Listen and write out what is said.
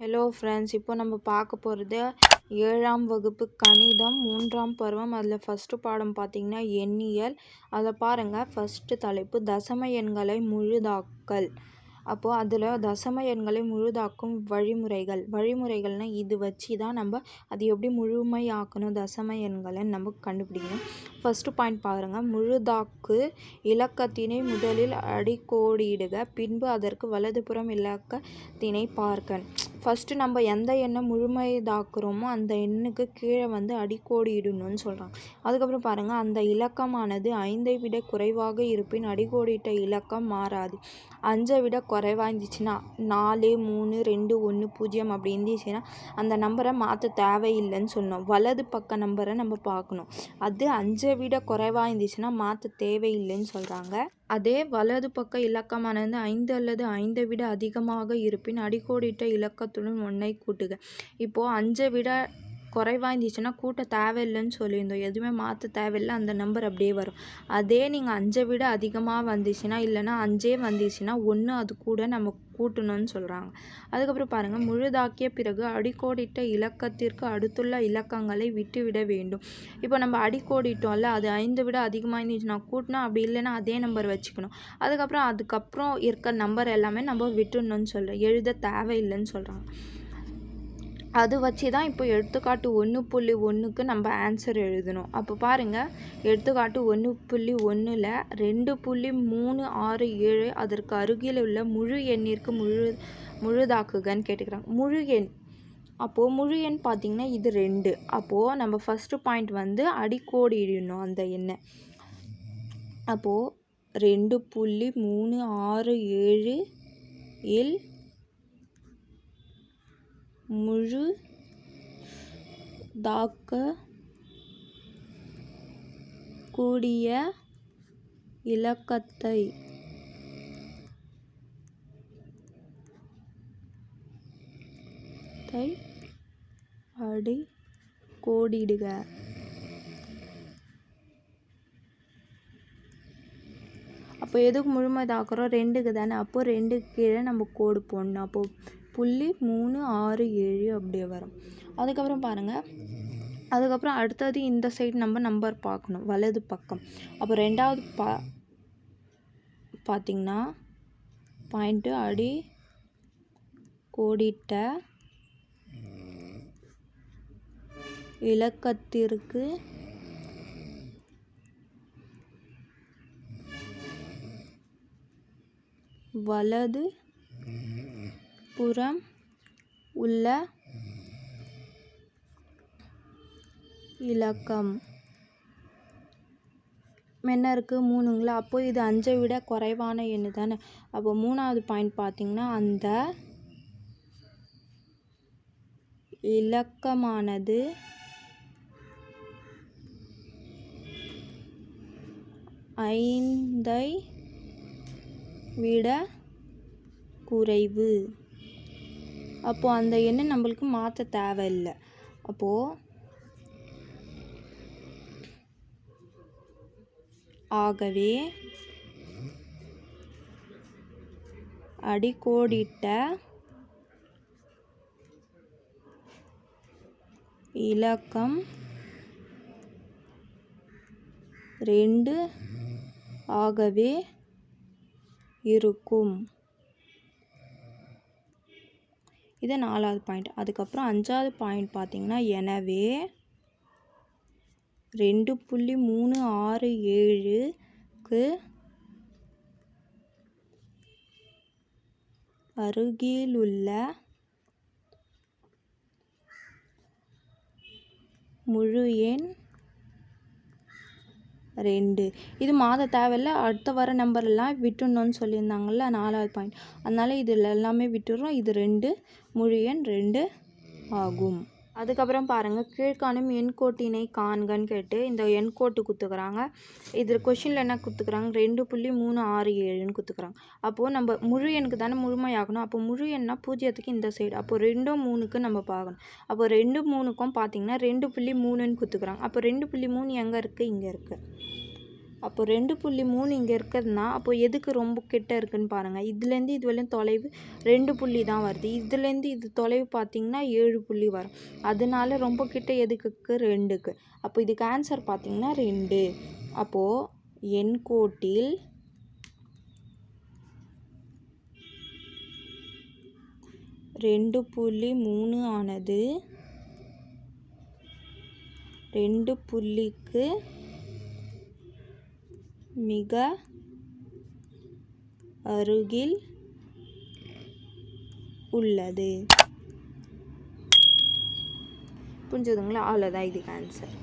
Hello friends இப்போ நம்ம பார்க்க போகிறது ஏழாம் வகுப்பு கணிதம் மூன்றாம் பருவம். அதில் ஃபஸ்ட்டு பாடம் பார்த்திங்கன்னா எண்ணியல். அதை பாருங்கள் ஃபஸ்ட்டு தலைப்பு தசம எண்களை முழுதாக்கல். அப்போது அதில் தசம எண்களை முழுதாக்கும் வழிமுறைகள். வழிமுறைகள்னால் இது வச்சு தான் நம்ம அது எப்படி முழுமையாக்கணும் தசம எண்களை நம்ம கண்டுபிடிக்கணும். ஃபஸ்ட்டு பாயிண்ட் பாருங்கள் முழுதாக்கு இலக்கத்தினை முதலில் அடிக்கோடிடுக. பின்பு அதற்கு வலதுபுறம் இலக்கத்தினை பார்க்க. ஃபஸ்ட்டு நம்ம எந்த எண்ணை முழுமைதாக்குறோமோ அந்த எண்ணுக்கு கீழே வந்து அடிக்கோடி இடணும்னு சொல்கிறாங்க அதுக்கப்புறம் பாருங்கள் அந்த இலக்கமானது ஐந்தை விட குறைவாக இருப்பின் அடிக்கோடிட்ட இலக்கம் மாறாது. அஞ்சை விட குறைவாக இருந்துச்சுன்னா நாலு மூணு ரெண்டு ஒன்று பூஜ்ஜியம் அப்படி இருந்துச்சுன்னா அந்த நம்பரை மாற்ற தேவையில்லைன்னு சொன்னோம் வலது பக்க நம்பரை நம்ம பார்க்கணும். அது அஞ்சை விட குறைவாக இருந்துச்சுன்னா மாற்ற தேவையில்லைன்னு சொல்கிறாங்க அதே வலது பக்க இலக்கமானது ஐந்து அல்லது ஐந்தை விட அதிகமாக இருப்பின் அடிக்கோடிட்ட இலக்கத்துடன் ஒன்றை கூட்டுக. இப்போது அஞ்சை விட குறைவாக இருந்துச்சுன்னா கூட்ட தேவையில்லைன்னு சொல்லியிருந்தோம். எதுவுமே மாற்ற தேவையில்லை. அந்த நம்பர் அப்படியே வரும். அதே நீங்கள் அஞ்சை விட அதிகமாக வந்துச்சுன்னா இல்லைன்னா அஞ்சே வந்துச்சுன்னா ஒன்று அது கூட நம்ம கூட்டணும்னு சொல்கிறாங்க அதுக்கப்புறம் பாருங்கள் முழுதாக்கிய பிறகு அடிக்கோடிட்ட இலக்கத்திற்கு அடுத்துள்ள இலக்கங்களை விட்டுவிட வேண்டும். இப்போ நம்ம அடிக்கோடிட்டோம்ல அது ஐந்து விட அதிகமாக இருந்துச்சுன்னா கூட்டினா அப்படி இல்லைன்னா அதே நம்பர் வச்சுக்கணும். அதுக்கப்புறம் அதுக்கப்புறம் இருக்க நம்பர் எல்லாமே நம்ம விட்டுணும்னு சொல்கிறோம் எழுத தேவையில்லைன்னு சொல்கிறாங்க அது வச்சு தான் இப்போ எடுத்துக்காட்டு ஒன்று புள்ளி ஒன்றுக்கு நம்ம ஆன்சர் எழுதணும். அப்போ பாருங்கள் எடுத்துக்காட்டு ஒன்று புள்ளி ஒன்றில் ரெண்டு புள்ளி மூணு ஆறு ஏழு அதற்கு அருகில் உள்ள முழு எண்ணிற்கு முழு முழுதாக்குகன்னு கேட்டுக்கிறாங்க. முழு எண். அப்போது முழு எண் பார்த்திங்கன்னா இது ரெண்டு. அப்போது நம்ம ஃபஸ்ட்டு பாயிண்ட் வந்து அடிக்கோடிடணும் அந்த எண்ணை. அப்போது ரெண்டு புள்ளி மூணு ஆறு ஏழு இல் முழு தாக்க கூடிய இலக்கத்தை அடி கோடிடுக அப்போ எதுக்கு முழுமைதாக்குறோம்? ரெண்டுக்கு தானே அப்போ ரெண்டு கீழே நம்ம கோடு போடணும். அப்போது புள்ளி மூணு ஆறு ஏழு அப்படியே வரும். அதுக்கப்புறம் பாருங்கள் அதுக்கப்புறம் அடுத்தது இந்த சைடு நம்ம நம்பர் பார்க்கணும். வலது பக்கம். அப்போ ரெண்டாவது பா பார்த்திங்கன்னா பாயிண்ட்டு அடி கோடிட்ட இலக்கத்திற்கு வலது புறம் உள்ள இலக்கம். என்ன இருக்குது மூணுங்களா? அப்போ இது அஞ்சை விட குறைவான எண்ணு தானே. அப்போ மூணாவது பாயிண்ட் பார்த்திங்கன்னா அந்த இலக்கமானது ஐந்தை விட குறைவு. அப்போது அந்த எண்ணெய் நம்மளுக்கு மாற்ற தேவையில்லை. அப்போது ஆகவே அடிக்கோடிட்ட இலக்கம் ரெண்டு ஆகவே இருக்கும். இது நாலாவது பாயிண்ட் அதுக்கப்புறம் அஞ்சாவது பாயிண்ட் பார்த்திங்கன்னா எனவே ரெண்டு புள்ளி மூணு ஆறு ஏழுக்கு அருகிலுள்ள முழு எண் ரெண்டு. இது மாத தேவையில்ல அடுத்த வர நம்பர்லாம் விட்டுணுன்னு சொல்லியிருந்தாங்கள்ல நாலாவது பாயிண்ட் அதனால் இதில் எல்லாமே விட்டுடுறோம். இது ரெண்டு முழு எண் ரெண்டு ஆகும். அதுக்கப்புறம் பாருங்கள் கீழ்காணும் எண்கோட்டினை காண்கன்னு கேட்டு இந்த எண்கோட்டு குத்துக்கிறாங்க. இதில் கொஷினில் என்ன குத்துக்கிறாங்க? ரெண்டு புள்ளி மூணு ஆறு ஏழுன்னு குத்துக்கிறாங்க. அப்போது நம்ம முழு எண்ணுக்கு தானே முழுமையாகணும். அப்போ முழு எண்ணால் பூஜ்ஜியத்துக்கு இந்த சைடு அப்போ ரெண்டும் மூணுக்கு நம்ம பார்க்கணும் அப்போ ரெண்டு மூணுக்கும் பார்த்தீங்கன்னா ரெண்டு புள்ளி மூணுன்னு குத்துக்கிறாங்க. அப்போ ரெண்டு புள்ளி மூணு எங்கே இருக்குது இங்கே இருக்குது அப்போ ரெண்டு புள்ளி மூணு இங்கே இருக்கிறதுனா அப்போ எதுக்கு ரொம்ப கிட்ட இருக்குன்னு பாருங்கள் இதுலேருந்து இது வரையும் தொலைவு ரெண்டு புள்ளி தான் வருது. இதுலேருந்து இது தொலைவு பார்த்தீங்கன்னா ஏழு புள்ளி வரும். அதனால ரொம்ப கிட்ட எதுக்கு ரெண்டுக்கு. அப்போ இதுக்கு ஆன்சர் பார்த்திங்கன்னா ரெண்டு. அப்போது எண்கோட்டில் ரெண்டு புள்ளி மூணு ஆனது ரெண்டு புள்ளிக்கு மிக அருகில் உள்ளது. புரிஞ்சுதுங்களா? அவ்வளோதான் இதுக்கு ஆன்சர்